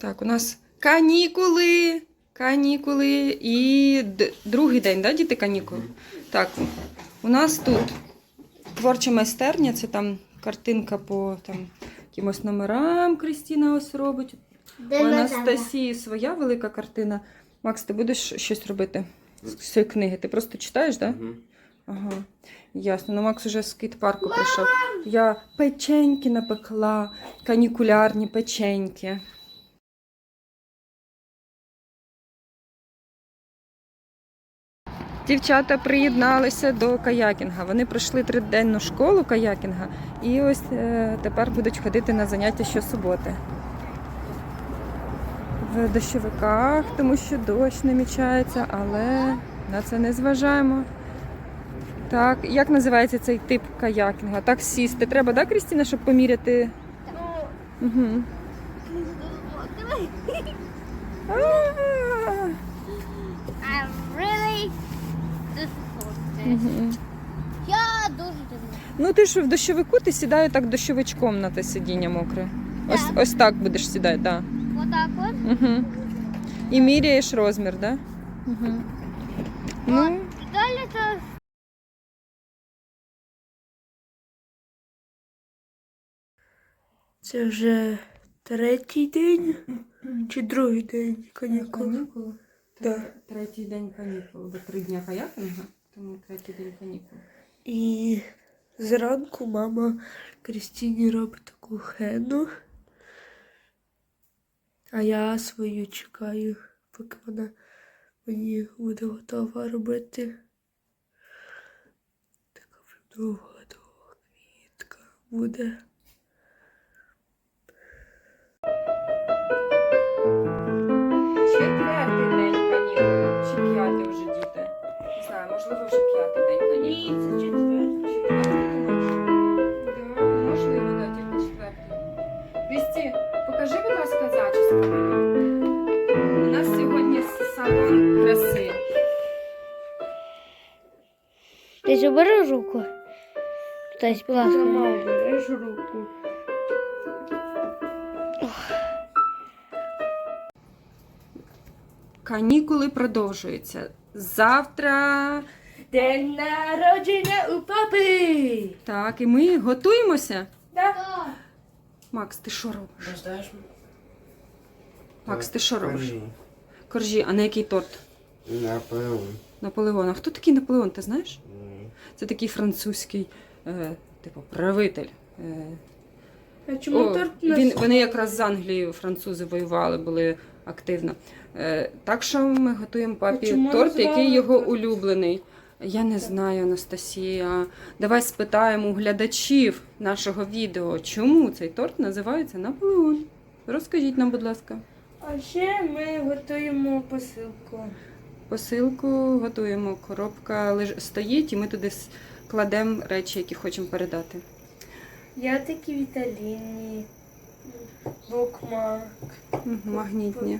Так, у нас канікули. Канікули і д- другий день, да, діти, канікул? Так, у нас тут творча майстерня, це там картинка по там, якимось номерам Крістіна ось робить. У Анастасії своя велика картина. Макс, ти будеш щось робити з цієї книги? Ти просто читаєш, так? Да? Ага, ясно. Ну, Макс уже з скейт-парку прийшов. Я печеньки напекла, канікулярні печеньки. Дівчата приєдналися до каякінга. Вони пройшли триденну школу каякінга і ось е, тепер будуть ходити на заняття щосуботи. В дощовиках, тому що дощ намічається, але на це не зважаємо. Так, як називається цей тип каякінга? Так сісти. Треба, так, Крістіна, щоб поміряти? Угу. Disappointed. Я дуже дивна. Ну, ти ж в дощовику ти сідаю так дощовичком на те сидіння мокре. Ось, Так. ось так будеш сідати, так. Отак от. Угу. І міряєш розмір, так? Угу. Ну, Далі це Це вже третій день чи другий день канікул? канікули. Да. Третій день канікул. Бо три дня каякінга, тому третій день канікул. І зранку мама Крістіні робить таку хену. А я свою чекаю, поки вона мені буде готова робити. Така довга довга квітка буде. Можливо, вже п'ятий день канікул. це четвертий. Да, Можливо, да, тільки четвертий. Крісті, покажи, будь ласка, зачіску. У нас сьогодні салон краси. Ти ж бери руку. Хтось, будь ласка. Сама береш руку. Канікули продовжуються. Завтра. День народження у папи! Так, і ми готуємося. Да. Макс, ти що робиш? Ждаш? Макс, ти що робиш? Коржі. Коржі, а на який торт? Наполеон. Наполеон. А хто такий Наполеон, ти знаєш? М. Це такий французький, е, типу, правитель. Е, А чому О, торт він, вони якраз з Англією французи воювали, були активно. Е, так що ми готуємо папі чому торт, назвали який його торт? улюблений. Я не знаю, Анастасія. Давай спитаємо у глядачів нашого відео, чому цей торт називається Наполеон. Розкажіть нам, будь ласка. А ще ми готуємо посилку. Посилку готуємо, коробка леж- стоїть, і ми туди кладемо речі, які хочемо передати. Я такі віталіні, букмак Магнітні.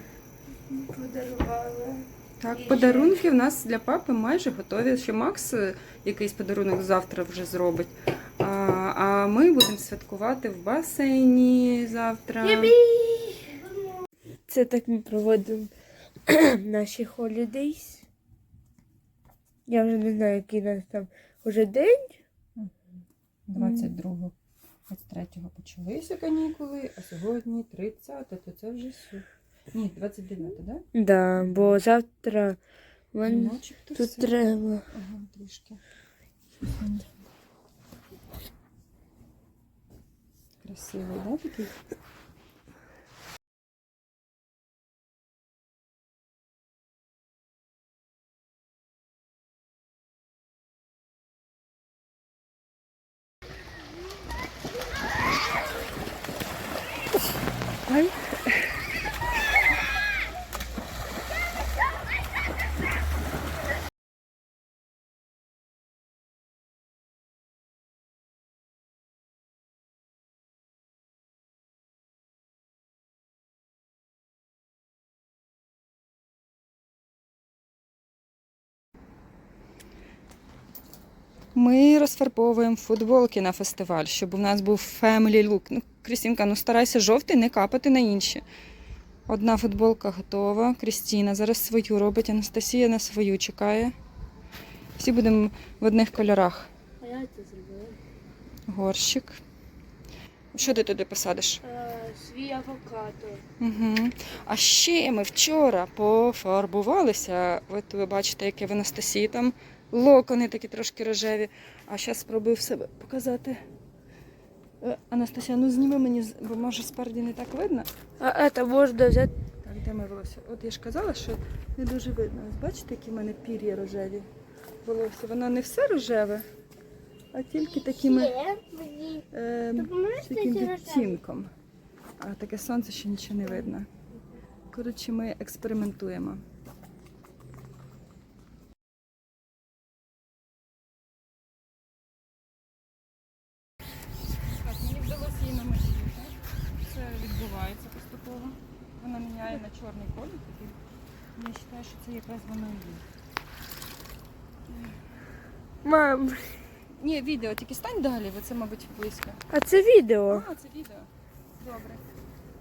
подарувала. Так, подарунки в нас для папи майже готові. Ще Макс е, якийсь подарунок завтра вже зробить. А, а ми будемо святкувати в басейні завтра. Це так ми проводимо наші холідейс. Я вже не знаю, який у нас там уже день. 22 23 почалися канікули, а сьогодні 30, то це вже все. Ні, 29, так? Да? Да, бо завтра мен... Тут все. треба. Ага, трішки. Красивий, да, такий? Ай. Ми розфарбовуємо футболки на фестиваль, щоб у нас був family look. Ну, Крістінка, ну старайся жовтий не капати на інші. Одна футболка готова. Крістіна зараз свою робить, Анастасія на свою чекає. Всі будемо в одних кольорах. А я це зробила. Горщик. Що ти туди посадиш? Е, свій авокадо. Угу. А ще ми вчора пофарбувалися. От ви бачите, яке в Анастасії там локони такі трошки рожеві. А зараз спробую в себе показати. Е, Анастасія, ну зніми мені, бо може спереді не так видно. А це можна взяти. Так, де ми волосся? От я ж казала, що не дуже видно. Ось бачите, які в мене пір'я рожеві волосся. Воно не все рожеве, а тільки такими е, таким відтінком. А таке сонце ще нічого не видно. Коротше, ми експериментуємо. Так, мені вдалося її намочити. Це відбувається. Вона міняє на чорний колір. Я вважаю, що це якраз воно і є. Мам, Ні, відео, тільки стань далі, бо це, мабуть, близько. а це відео. А, це відео. Добре.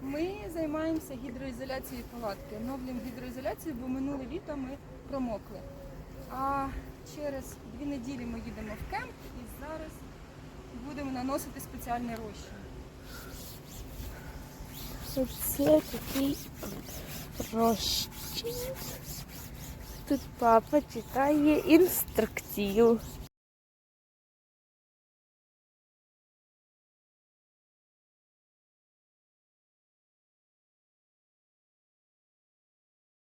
Ми займаємося гідроізоляцією палатки. Оновлюємо гідроізоляцію, бо минуле літо ми промокли. А через дві неділі ми їдемо в кемп і зараз будемо наносити спеціальний розчин. Оце такий розчин. Тут папа читає інструкцію.